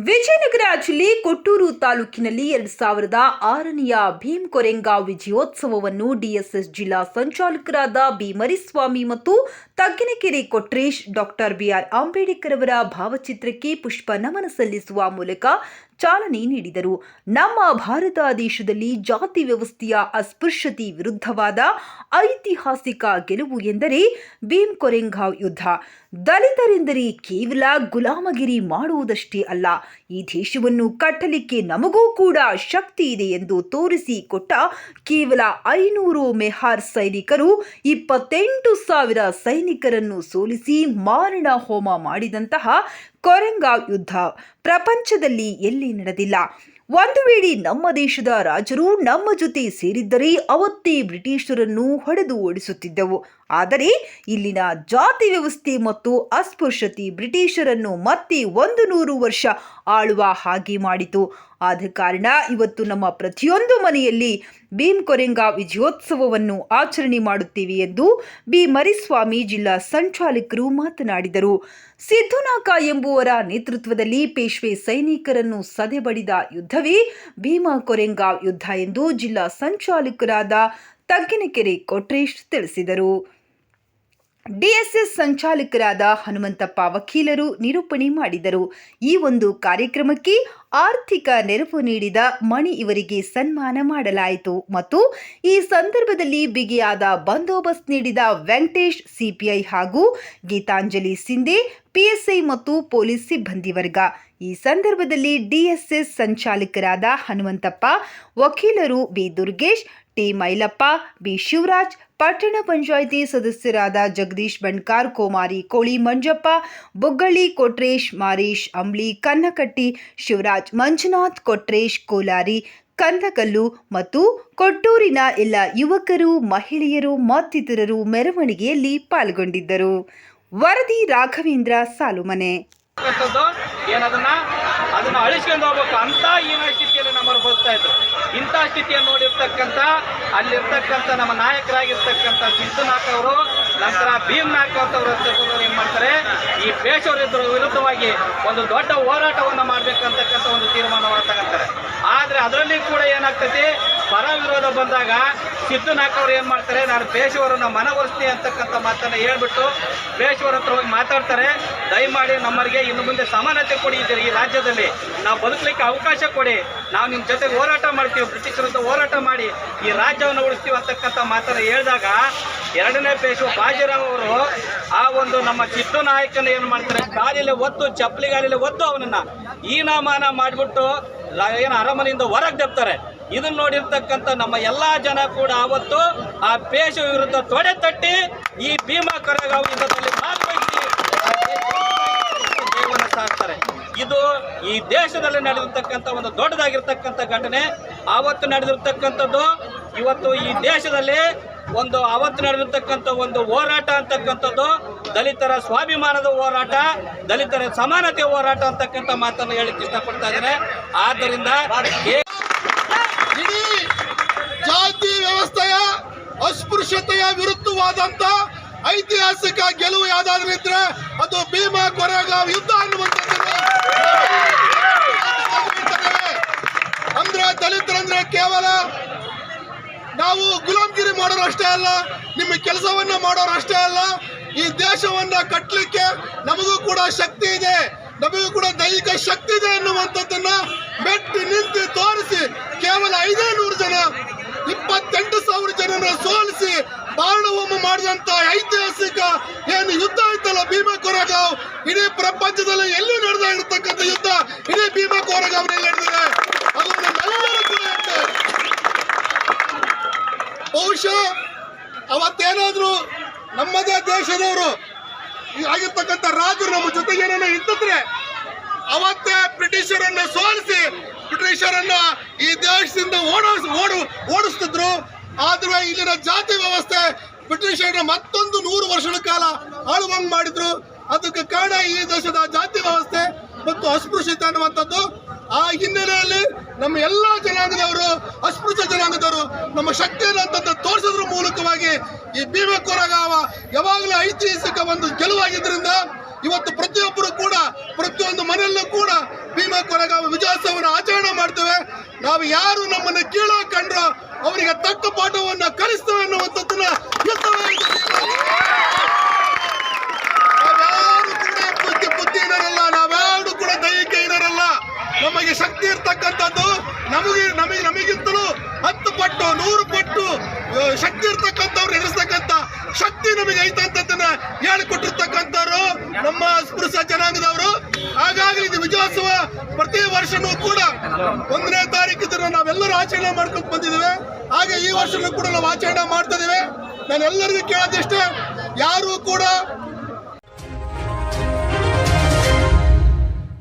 ವಿಜಯನಗರ ಜಿಲ್ಲೆ ಕೊಟ್ಟೂರು ತಾಲೂಕಿನಲ್ಲಿ ಎರಡು ಸಾವಿರದ ಆರನೆಯ ಭೀಮ್ಕೊರೆಂಗ ವಿಜಯೋತ್ಸವವನ್ನು ಡಿಎಸ್ಎಸ್ ಜಿಲ್ಲಾ ಸಂಚಾಲಕರಾದ ಬಿ ಮರಿಸ್ವಾಮಿ ಮತ್ತು Tagginakere Kotresh, doctor B R Ambedkar ಅವರ ಭಾವಚಿತ್ರಕ್ಕೆ ಪುಷ್ಪ ನಮನ ಸಲ್ಲಿಸುವ ಮೂಲಕ ಚಾಲನೆ ನೀಡಿದರು. ನಮ್ಮ ಭಾರತ ದೇಶದಲ್ಲಿ ಜಾತಿ ವ್ಯವಸ್ಥೆಯ ಅಸ್ಪೃಶ್ಯತೆ ವಿರುದ್ಧವಾದ ಐತಿಹಾಸಿಕ ಗೆಲುವು ಎಂದರೆ ಭೀಮ್ ಕೊರೆಂಗಾವ್ ಯುದ್ಧ. ದಲಿತರೆಂದರೆ ಕೇವಲ ಗುಲಾಮಗಿರಿ ಮಾಡುವುದಷ್ಟೇ ಅಲ್ಲ ಈ ದೇಶವನ್ನು ಕಟ್ಟಲಿಕ್ಕೆ ನಮಗೂ ಕೂಡ ಶಕ್ತಿ ಇದೆ ಎಂದು ತೋರಿಸಿ ಕೊಟ್ಟ ಕೇವಲ ಐನೂರು ಮೆಹಾರ್ ಸೈನಿಕರು ಇಪ್ಪತ್ತೆಂಟು ಸಾವಿರ ಸೈನಿಕರನ್ನು ಸೋಲಿಸಿ ಮಾರಣ ಹೋಮ ಮಾಡಿದಂತಹ ಕೊರಂಗಾವ್ ಯುದ್ಧ ಪ್ರಪಂಚದಲ್ಲಿ ಎಲ್ಲಿ ನಡೆದಿಲ್ಲ. ಒಂದು ವೇಳೆ ನಮ್ಮ ದೇಶದ ರಾಜರು ನಮ್ಮ ಜೊತೆ ಸೇರಿದ್ದರೆ ಅವತ್ತೇ ಬ್ರಿಟಿಷರನ್ನು ಹೊಡೆದು ಓಡಿಸುತ್ತಿದ್ದೆವು. ಆದರೆ ಇಲ್ಲಿನ ಜಾತಿ ವ್ಯವಸ್ಥೆ ಮತ್ತು ಅಸ್ಪೃಶ್ಯತೆ ಬ್ರಿಟಿಷರನ್ನು ಮತ್ತೆ ಒಂದು ನೂರು ವರ್ಷ ಆಳುವ ಹಾಗೆ ಮಾಡಿತು. ಆದ ಕಾರಣ ಇವತ್ತು ನಮ್ಮ ಪ್ರತಿಯೊಂದು ಮನೆಯಲ್ಲಿ ಭೀಮ್ ಕೊರೆಂಗ ವಿಜಯೋತ್ಸವವನ್ನು ಆಚರಣೆ ಮಾಡುತ್ತೇವೆ ಎಂದು ಬಿ. ಮರಿಸ್ವಾಮಿ ಜಿಲ್ಲಾ ಸಂಚಾಲಕರು ಮಾತನಾಡಿದರು. ಸಿದ್ದುನಾಕ ಎಂಬುವರ ನೇತೃತ್ವದಲ್ಲಿ ಪೇಶ್ವೆ ಸೈನಿಕರನ್ನು ಸದೆಬಡಿದ ಯುದ್ಧವೇ ಭೀಮಾ ಕೊರೆಂಗಾವ್ ಯುದ್ಧ ಎಂದು ಜಿಲ್ಲಾ ಸಂಚಾಲಕರಾದ ತಗ್ಗಿನಕೆರೆ ಕೊಟ್ರೇಶ್ ತಿಳಿಸಿದರು. ಡಿಎಸ್ಎಸ್ ಸಂಚಾಲಕರಾದ ಹನುಮಂತಪ್ಪ ವಕೀಲರು ನಿರೂಪಣೆ ಮಾಡಿದರು. ಈ ಒಂದು ಕಾರ್ಯಕ್ರಮಕ್ಕೆ ಆರ್ಥಿಕ ನೆರವು ನೀಡಿದ ಮಣಿ ಇವರಿಗೆ ಸನ್ಮಾನ ಮಾಡಲಾಯಿತು. ಮತ್ತು ಈ ಸಂದರ್ಭದಲ್ಲಿ ಬಿಗಿಯಾದ ಬಂದೋಬಸ್ತ್ ನೀಡಿದ ವೆಂಕಟೇಶ್, ಸಿಪಿಐ ಹಾಗೂ ಗೀತಾಂಜಲಿ ಸಿಂಧೆ, ಪಿಎಸ್ಐ ಮತ್ತು ಪೊಲೀಸ್ ಸಿಬ್ಬಂದಿ ವರ್ಗ. ಈ ಸಂದರ್ಭದಲ್ಲಿ ಡಿಎಸ್ಎಸ್ ಸಂಚಾಲಕರಾದ ಹನುಮಂತಪ್ಪ, ವಕೀಲರು B. Durgesh T Mailappa, B Shivaraj, ಪಟ್ಟಣ ಪಂಚಾಯಿತಿ ಸದಸ್ಯರಾದ ಜಗದೀಶ್ ಬಣ್ಕಾರ್, ಕೋಮಾರಿ ಕೋಳಿ ಮಂಜಪ್ಪ, ಬುಗ್ಗಳ್ಳಿ ಕೊಟ್ರೇಶ್, ಮಾರೀಶ್ ಅಂಬ್ಲಿ, ಕನ್ನಕಟ್ಟಿ ಶಿವರಾಜ್, ಮಂಜುನಾಥ್ ಕೊಟ್ರೇಶ್, ಕೋಲಾರಿ ಕಂದಕಲ್ಲು ಮತ್ತು ಕೊಟ್ಟೂರಿನ ಎಲ್ಲ ಯುವಕರು, ಮಹಿಳೆಯರು, ಮತ್ತಿತರರು ಮೆರವಣಿಗೆಯಲ್ಲಿ ಪಾಲ್ಗೊಂಡಿದ್ದರು. ವರದಿ ರಾಘವೇಂದ್ರ ಸಾಲುಮನೆ. ಬದುಕ್ತಾ ಇದ್ರು. ಇಂಥ ಸ್ಥಿತಿಯನ್ನು ನೋಡಿರ್ತಕ್ಕಂಥ, ಅಲ್ಲಿರ್ತಕ್ಕಂಥ ನಮ್ಮ ನಾಯಕರಾಗಿರ್ತಕ್ಕಂಥ ಸಿದ್ಧನಾಥ್ ಅವರು, ನಂತರ ಭೀಮ್ ನಾಯಕ್ ಅವರು ಏನ್ ಮಾಡ್ತಾರೆ, ಈ ಪೇಶವರ ವಿರುದ್ಧವಾಗಿ ಒಂದು ದೊಡ್ಡ ಹೋರಾಟವನ್ನು ಮಾಡ್ಬೇಕಂತಕ್ಕಂಥ ಒಂದು ತೀರ್ಮಾನವನ್ನು ತಗೊಂತಾರೆ. ಆದ್ರೆ ಅದರಲ್ಲಿ ಕೂಡ ಏನಾಗ್ತೈತಿ? ಪರ ವಿರೋಧ ಬಂದಾಗ ಸಿದ್ದು ಅವ್ರು ಏನು ಮಾಡ್ತಾರೆ? ನಾನು ಪೇಶವರನ್ನ ಮನವೊಲಿಸ್ತೀನಿ ಅಂತಕ್ಕಂಥ ಮಾತನ್ನು ಹೇಳ್ಬಿಟ್ಟು ಪೇಶವರ ಹತ್ರ ಹೋಗಿ ಮಾತಾಡ್ತಾರೆ. ದಯಮಾಡಿ ನಮ್ಮರಿಗೆ ಇನ್ನು ಮುಂದೆ ಸಮಾನತೆ ಕೊಡಿ ಇದ್ದೀರಿ ಈ ರಾಜ್ಯದಲ್ಲಿ. ನಾವು ಬದುಕಲಿಕ್ಕೆ ಅವಕಾಶ ಕೊಡಿ. ನಾವು ನಿಮ್ಮ ಜೊತೆ ಹೋರಾಟ ಮಾಡ್ತೀವಿ, ಬ್ರಿಟಿಷರ ವಿರುದ್ಧ ಹೋರಾಟ ಮಾಡಿ, ಈ ರಾಜ್ಯವನ್ನು ಉಳಿಸ್ತೀವಿ ಅಂತಕ್ಕಂಥ ಮಾತನ್ನು ಹೇಳಿದಾಗ ಎರಡನೇ ಪೇಶವ ಬಾಜಿರಾವ್ ಅವರು ಆ ಒಂದು ನಮ್ಮ ಸಿದ್ದು ನಾಯಕನ ಏನು ಮಾಡ್ತಾರೆ? ಗಾಲಿಲೆ ಒತ್ತು, ಚಪ್ಪಲಿ ಗಾಲಿಲೆ ಒತ್ತು ಅವನನ್ನ. ಈನಾಮಾನ ಮಾಡಿಬಿಟ್ಟು ಏನು ಅರಮನೆಯಿಂದ ಹೊರಗೆ ತೆಪ್ತಾರೆ. ಇದನ್ನ ನೋಡಿರ್ತಕ್ಕಂಥ ನಮ್ಮ ಎಲ್ಲಾ ಜನ ಕೂಡ ಅವತ್ತು ಆ ಪೇಶ ವಿರುದ್ಧ ತೊಡೆ ತಟ್ಟಿ ಈ ಭೀಮಾ ಕರಗಾವ್ ಯುದ್ಧದಲ್ಲಿ ಜಯವನ್ನು ಸಾರ್ತಾರೆ ಇದು ಈ ದೇಶದಲ್ಲಿ ನಡೆದಿರ್ತಕ್ಕಂಥ ಒಂದು ದೊಡ್ಡದಾಗಿರ್ತಕ್ಕಂಥ ಘಟನೆ. ಆವತ್ತು ನಡೆದಿರ್ತಕ್ಕಂಥದ್ದು, ಇವತ್ತು ಈ ದೇಶದಲ್ಲಿ ಒಂದು, ಅವತ್ತು ನಡೆದಿರ್ತಕ್ಕಂಥ ಒಂದು ಹೋರಾಟ ಅಂತಕ್ಕಂಥದ್ದು ದಲಿತರ ಸ್ವಾಭಿಮಾನದ ಹೋರಾಟ, ದಲಿತರ ಸಮಾನತೆ ಹೋರಾಟ ಅಂತಕ್ಕಂಥ ಮಾತನ್ನು ಹೇಳಿಕ್ಕೆ ಇಷ್ಟಪಡ್ತಾ ಇದ್ದಾರೆ ಆದ್ದರಿಂದ ಇಡೀ ಜಾತಿ ವ್ಯವಸ್ಥೆಯ ಅಸ್ಪೃಶ್ಯತೆಯ ವಿರುದ್ಧವಾದಂತ ಐತಿಹಾಸಿಕ ಗೆಲುವು ಯಾವ್ದಾದ್ರು ಇದ್ರೆ ಅದು ಭೀಮಾ ಕೊರೆಗಾವ್ ಯುದ್ಧ ಅನ್ನುವಂಥದ್ದು. ಅಂದ್ರೆ ದಲಿತರಂದ್ರೆ ಕೇವಲ ನಾವು ಗುಲಾಮ್ಗಿರಿ ಮಾಡೋರು ಅಷ್ಟೇ ಅಲ್ಲ, ನಿಮ್ಮ ಕೆಲಸವನ್ನ ಮಾಡೋರು ಅಷ್ಟೇ ಅಲ್ಲ ಈ ದೇಶವನ್ನ ಕಟ್ಟಲಿಕ್ಕೆ ನಮಗೂ ಕೂಡ ಶಕ್ತಿ ಇದೆ, ನಮಗೂ ಕೂಡ ದೈಹಿಕ ಶಕ್ತಿ ಇದೆ ಎನ್ನುವಂಥದ್ದನ್ನ ಮೆಟ್ಟಿ ನಿಂತು ತೋರಿಸಿ ಕೇವಲ ಐದೇ ನೂರು ಜನ, ಇಪ್ಪತ್ತೆಂಟು ಸಾವಿರ ಜನರ ಸೋಲಿಸಿ ಬಾಣಹೋಮ ಮಾಡಿದಂತ ಐತಿಹಾಸಿಕ ಏನು ಯುದ್ಧ ಆಯ್ತಲ್ಲ ಭೀಮಾ ಕೋರಗಾವ್ ಇಡೀ ಪ್ರಪಂಚದಲ್ಲಿ ಎಲ್ಲೂ ನಡೆದ ಇರತಕ್ಕಂಥ ಯುದ್ಧ ಇಡೀ ಭೀಮಾ ಕೋರಗಾವ್ ನಡೆದಿದೆ ಅದು. ಬಹುಶಃ ಅವತ್ತೇನಾದ್ರು ನಮ್ಮದೇ ದೇಶದವರು. ಆಗಿರ್ತಕ್ಕಂಥ ರಾಜರು ನಮ್ಮ ಜೊತೆಗೆ ಏನನ್ನ ಇದ್ದಿದ್ರೆ ಅವತ್ತೇ ಬ್ರಿಟಿಷರನ್ನ ಸೋಲಿಸಿ ಬ್ರಿಟಿಷರನ್ನ ಈ ದೇಶದಿಂದ ಓಡಿಸ್, ಓಡು, ಓಡಿಸ್ತಿದ್ರು. ಆದ್ರೆ ಇಲ್ಲಿನ ಜಾತಿ ವ್ಯವಸ್ಥೆ ಬ್ರಿಟಿಷರನ್ನ ಮತ್ತೊಂದು ನೂರು ವರ್ಷಗಳ ಕಾಲ ಆಳುವಂಗ್ ಮಾಡಿದ್ರು. ಅದಕ್ಕೆ ಕಾರಣ ಈ ದೇಶದ ಜಾತಿ ವ್ಯವಸ್ಥೆ ಮತ್ತು ಅಸ್ಪೃಶ್ಯತೆ ಅನ್ನುವಂಥದ್ದು. ಆ ಹಿನ್ನೆಲೆಯಲ್ಲಿ ನಮ್ಮ ಎಲ್ಲಾ ಜನಾಂಗದವರು ನಮ್ಮ ಶಕ್ತಿ ಅಂತ ತೋರಿಸೋದ್ರ ಮೂಲಕವಾಗಿ ಈ ಭೀಮ ಕೊರಗಾವ ಯಾವಾಗಲೂ ಐತಿಹಾಸಿಕ ಒಂದು ಗೆಲುವಾಗಿದ್ದರಿಂದ ಇವತ್ತು ಪ್ರತಿಯೊಬ್ಬರು ಕೂಡ, ಪ್ರತಿಯೊಂದು ಮನೆಯಲ್ಲೂ ಕೂಡ ಭೀಮ ಕೊರಗಾವ ವಿಜಯೋತ್ಸವವನ್ನು ಆಚರಣೆ ಮಾಡ್ತೇವೆ. ನಾವು ಯಾರು ನಮ್ಮನ್ನು ಕೀಳೋ ಕಂಡ್ರೋ ಅವರಿಗೆ ತಕ್ಕ ಪಾಠವನ್ನು ಕಲಿಸ್ತೇವೆ ಅನ್ನುವಂಥದ್ದನ್ನ ನಾವ್ಯಾರು ಕೂಡ ದೈಹಿಕ ಇರೋರಲ್ಲ ನಮಗೆ ಶಕ್ತಿ ಇರ್ತಕ್ಕಂಥದ್ದು ನಮಗೆ ನಮಗೆ ನಮಗಿಂತಲೂ ಹತ್ತು ಪಟ್ಟು, ನೂರು ಪಟ್ಟು ಶಕ್ತಿ ಇರ್ತಕ್ಕಂಥವ್ರು ಎದುರಿಸ್ತಕ್ಕಂಥ ಶಕ್ತಿ ನಮಗೆ ಐತೆ ಅಂತದನ್ನ ಹೇಳಿಕೊಟ್ಟಿರ್ತಕ್ಕಂಥವ್ರು ನಮ್ಮ ಸ್ಪೃಶ ಜನಾಂಗದವರು. ಹಾಗಾಗಿ ಇದು ವಿಜಯೋತ್ಸವ ಪ್ರತಿ ವರ್ಷನೂ ಕೂಡ ಒಂದನೇ ತಾರೀಕು ಇದನ್ನು ನಾವೆಲ್ಲರೂ ಆಚರಣೆ ಮಾಡ್ಕೊಂಡು ಬಂದಿದ್ದೇವೆ. ಹಾಗೆ ಈ ವರ್ಷನೂ ಕೂಡ ನಾವು ಆಚರಣೆ ಮಾಡ್ತಾ ಇದ್ದೇವೆ. ನಾನು ಎಲ್ಲರಿಗೂ ಕೇಳೋದಿಷ್ಟೇ, ಯಾರು ಕೂಡ